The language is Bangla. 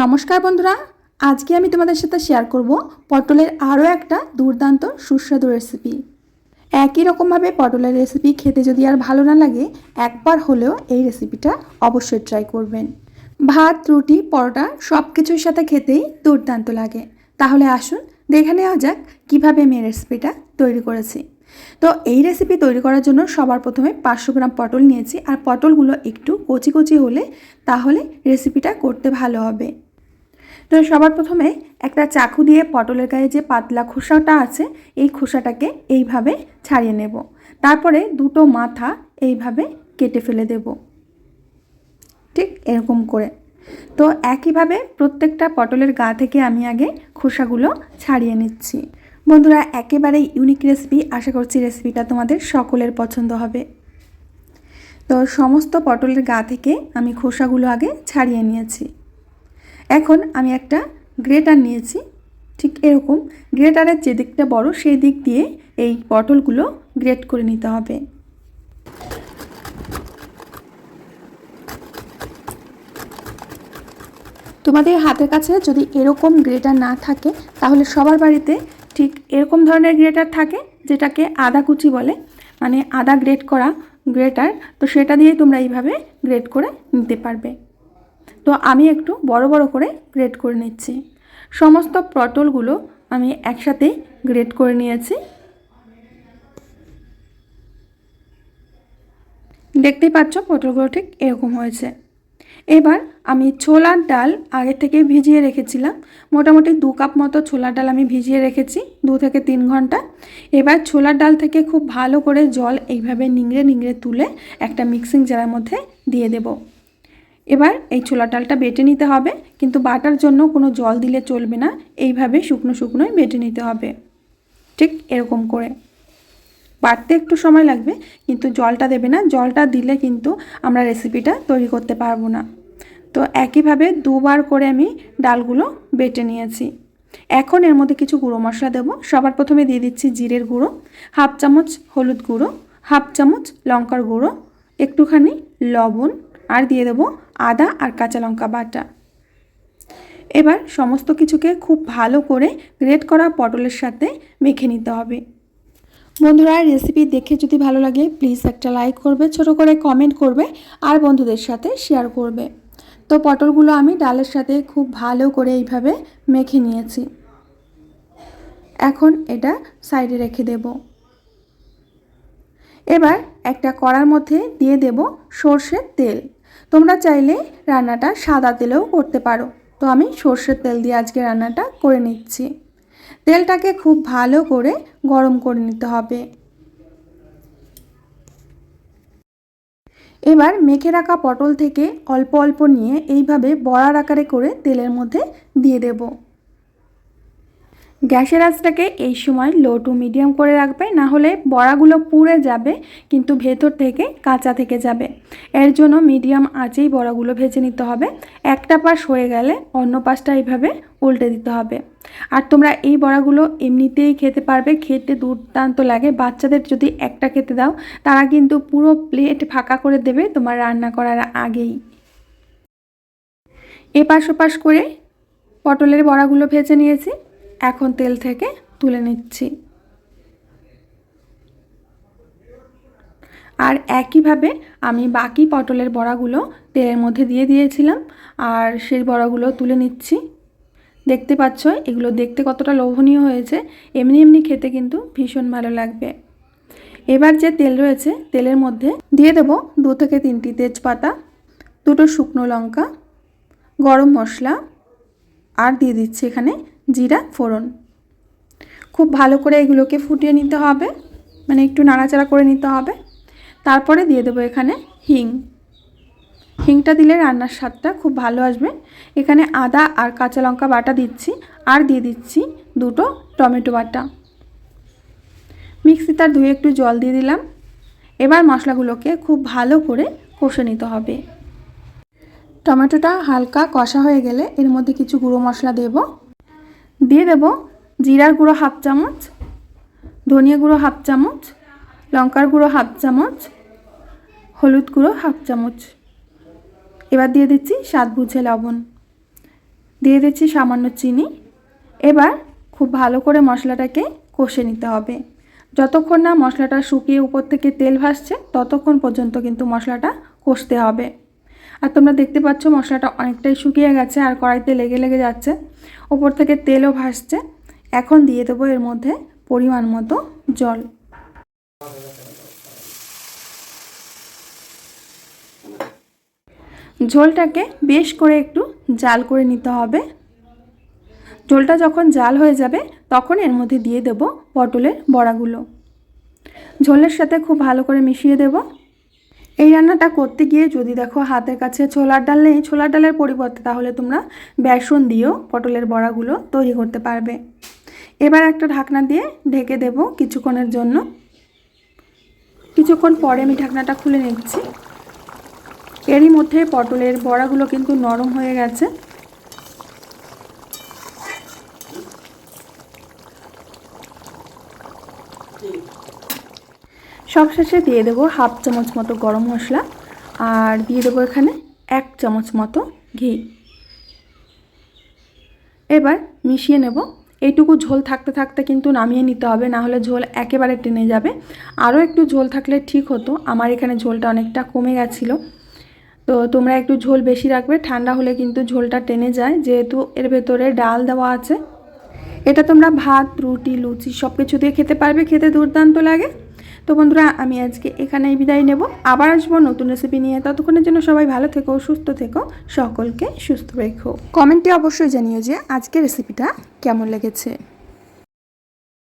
নমস্কার বন্ধুরা, আজকে আমি তোমাদের সাথে শেয়ার করব পটলের আরও একটা দুর্দান্ত সুস্বাদু রেসিপি একই রকমভাবে পটলের রেসিপি খেতে যদি আর ভালো না লাগে, একবার হলেও এই রেসিপিটা অবশ্যই ট্রাই করবেন। ভাত, রুটি, পরোটা সব কিছুর সাথে খেতেই দুর্দান্ত লাগে। তাহলে আসুন দেখে নেওয়া যাক কীভাবে আমি রেসিপিটা তৈরি করেছি। তো এই রেসিপি তৈরি করার জন্য সবার প্রথমে পাঁচশো গ্রাম পটল নিয়েছি, আর পটলগুলো একটু কচি কচি হলে তাহলে রেসিপিটা করতে ভালো হবে। তো সবার প্রথমে একটা চাকু দিয়ে পটলের গায়ে যে পাতলা খোসাটা আছে, এই খোসাটাকে এইভাবে ছাড়িয়ে নেব। তারপরে দুটো মাথা এইভাবে কেটে ফেলে দেব। ঠিক এরকম করে। তো একইভাবে প্রত্যেকটা পটলের গা থেকে আমি আগে খোসাগুলো ছাড়িয়ে নিচ্ছি। বন্ধুরা, একেবারে ইউনিক রেসিপি আশা করছি রেসিপিটা তোমাদের সকলের পছন্দ হবে। তো সমস্ত পটলের গা থেকে আমি খোসাগুলো আগে ছাড়িয়ে নিয়েছি। এখন আমি একটা গ্রেটার নিয়েছি, ঠিক এরকম। গ্রেটারের যে দিকটা বড়, সেই দিক দিয়ে এই পটলগুলো গ্রেট করে নিতে হবে। তোমাদের হাতের কাছে যদি এরকম গ্রেটার না থাকে, তাহলে সবার বাড়িতে ঠিক এরকম ধরনের গ্রেটার থাকে, যেটাকে আদা কুচি বলে। মানে আদা গ্রেট করা গ্রেটার, তো সেটা দিয়ে তোমরা এইভাবে গ্রেট করে নিতে পারবে। তো আমি একটু বড় বড় করে গ্রেট করে নিচ্ছি। সমস্ত পটলগুলো আমি একসাথে গ্রেট করে নিয়েছি। দেখতেই পাচ্ছ পটলগুলো ঠিক এরকম হয়েছে। এবার আমি ছোলার ডাল আগে থেকে ভিজিয়ে রেখেছিলাম। মোটামুটি দু কাপ মতো ছোলার ডাল আমি ভিজিয়ে রেখেছি দু থেকে তিন ঘণ্টা। এবার ছোলার ডাল থেকে খুব ভালো করে জল এইভাবে নিংড়ে নিংড়ে তুলে একটা মিক্সিং জারের মধ্যে দিয়ে দেবো। এবার এই ছোলা ডালটা বেটে নিতে হবে, কিন্তু বাটার জন্য কোনো জল দিলে চলবে না, এইভাবে শুকনো শুকনোই বেটে নিতে হবে। ঠিক এরকম করে। বাটতে একটু সময় লাগবে, কিন্তু জলটা দেবে না, জলটা দিলে কিন্তু আমরা রেসিপিটা তৈরি করতে পারব না। তো একইভাবে দুবার করে আমি ডালগুলো বেটে নিয়েছি। এখন এর মধ্যে কিছু গুঁড়ো মশলা দেবো, সবার প্রথমে দিয়ে দিচ্ছি জিরের গুঁড়ো, হাফ চামচ হলুদ গুঁড়ো, হাফ চামচ লঙ্কার গুঁড়ো, একটুখানি লবণ, আর দিয়ে দেবো আদা আর কাঁচা লঙ্কা বাটা। এবার সমস্ত কিছুকে খুব ভালো করে গ্রেট করা পটলের সাথে মেখে নিতে হবে। বন্ধুরা রেসিপি দেখে যদি ভালো লাগে প্লিজ একটা লাইক করবে, ছোট করে কমেন্ট করবে, আর বন্ধুদের সাথে শেয়ার করবে। তো পটলগুলো আমি ডালের সাথে খুব ভালো করে এইভাবে মেখে নিয়েছি। এখন এটা সাইডে রেখে দেব। এবার একটা কড়ার মধ্যে দিয়ে দেব সর্ষের তেল। তোমরা চাইলে রান্নাটা সাদা তেলেও করতে পারো। তো আমি সর্ষের তেল দিয়ে আজকে রান্নাটা করে নিচ্ছি। তেলটাকে খুব ভালো করে গরম করে নিতে হবে। এবার মেখে রাখা পটল থেকে অল্প অল্প নিয়ে এইভাবে বড়ার আকারে করে তেলের মধ্যে দিয়ে দেবো। গ্যাসের আঁচটাকে এই সময় লো টু মিডিয়াম করে রাখবে, না হলে বড়াগুলো পুড়ে যাবে, কিন্তু ভেতর থেকে কাঁচা থেকে যাবে। এর জন্য মিডিয়াম আঁচেই বড়াগুলো ভেজে নিতে হবে। একটা পাশ হয়ে গেলে অন্য পাশটা এইভাবে উল্টে দিতে হবে। আর তোমরা এই বড়াগুলো এমনিতেই খেতে পারবে, খেতে দুর্দান্ত লাগে। বাচ্চাদের যদি একটা খেতে দাও, তারা কিন্তু পুরো প্লেট ফাঁকা করে দেবে তোমার রান্না করার আগেই। এপাশ ওপাশ করে পটলের বড়াগুলো ভেজে নিয়েছি। এখন তেল থেকে তুলে নিচ্ছি। আর একইভাবে আমি বাকি পটলের বড়াগুলো তেলের মধ্যে দিয়ে দিয়েছিলাম, আর সেই বড়াগুলো তুলে নিচ্ছি। দেখতে পাচ্ছ, এগুলো দেখতে কতটা লোভনীয় হয়েছে, এমনি এমনি খেতে কিন্তু ভীষণ ভালো লাগবে। এবার যে তেল রয়েছে, তেলের মধ্যে দিয়ে দেব দু থেকে তিনটি তেজপাতা, দুটো শুকনো লঙ্কা, গরম মশলা, আর দিয়ে দিচ্ছি এখানে জিরা, ফোড়ন। খুব ভালো করে এগুলোকে ফুটিয়ে নিতে হবে। মানে একটু নাড়াচাড়া করে নিতে হবে। তারপরে দিয়ে দেবো এখানে হিং। হিংটা দিলে রান্নার স্বাদটা খুব ভালো আসবে। এখানে আদা আর কাঁচা লঙ্কা বাটা দিচ্ছি আর দিয়ে দিচ্ছি দুটো টমেটো বাটা। মিক্সি তার ধুয়ে একটু জল দিয়ে দিলাম। এবার মশলাগুলোকে খুব ভালো করে কষে নিতে হবে। টমেটোটা হালকা কষা হয়ে গেলে এর মধ্যে কিছু গুঁড়ো মশলা দেব। দিয়ে দেব জিরার গুঁড়ো হাফ চামচ, ধনিয়া গুঁড়ো হাফ চামচ, লঙ্কার গুঁড়ো হাফ চামচ, হলুদ গুঁড়ো হাফ চামচ। এবার দিয়ে দিচ্ছি স্বাদ বুঝে লবণ। দিয়ে দিচ্ছি সামান্য চিনি। এবার খুব ভালো করে মশলাটাকে কষে নিতে হবে। যতক্ষণ না মশলাটা শুকিয়ে উপর থেকে তেল ভাসছে, ততক্ষণ পর্যন্ত কিন্তু মশলাটা কষতে হবে। আর তোমরা দেখতে পাচ্ছ মশলাটা অনেকটাই শুকিয়ে গেছে আর কড়াইতে লেগে লেগে যাচ্ছে। ওপর থেকে তেলও ভাসছে। এখন দিয়ে দেবো এর মধ্যে পরিমাণ মতো জল। ঝোলটাকে বেশ করে একটু জাল করে নিতে হবে। ঝোলটা যখন জাল হয়ে যাবে, তখন এর মধ্যে দিয়ে দেব পটলের বড়াগুলো। ঝোলের সাথে খুব ভালো করে মিশিয়ে দেব। এই রান্নাটা করতে গিয়ে যদি দেখো হাতের কাছে ছোলার ডাল নেই, ছোলার ডালের পরিবর্তে তাহলে তোমরা বেসন দিয়েও পটলের বড়াগুলো তৈরি করতে পারবে। এবার একটা ঢাকনা দিয়ে ঢেকে দেব কিছুক্ষণের জন্য। কিছুক্ষণ পরে আমি ঢাকনাটা খুলে নিচ্ছি। এরই মধ্যে পটলের বড়াগুলো কিন্তু নরম হয়ে গেছে। সবশেষে দিয়ে দেবো হাফ চামচ মতো গরম মশলা আর দিয়ে দেবো এখানে এক চামচ মতো ঘি। এবার মিশিয়ে নেব। এইটুকু ঝোল থাকতে থাকতে কিন্তু নামিয়ে নিতে হবে, না হলে ঝোল একেবারে টেনে যাবে। আরও একটু ঝোল থাকলে ঠিক হতো, আমার এখানে ঝোলটা অনেকটা কমে গেছিল। তো তোমরা একটু ঝোল বেশি রাখবে, ঠান্ডা হলে কিন্তু ঝোলটা টেনে যায়, যেহেতু এর ভেতরে ডাল দেওয়া আছে। এটা তোমরা ভাত, রুটি, লুচি সব কিছু দিয়ে খেতে পারবে, খেতে দুর্দান্ত লাগে। তো বন্ধুরা, আমি আজকে এখানেই বিদায় নেব। আবার আসব নতুন রেসিপি নিয়ে। ততক্ষণের জন্য সবাই ভালো থেকো, সুস্থ থেকো, সকলকে সুস্থ রেখো। কমেন্টে অবশ্যই জানিও যে আজকের রেসিপিটা কেমন লেগেছে।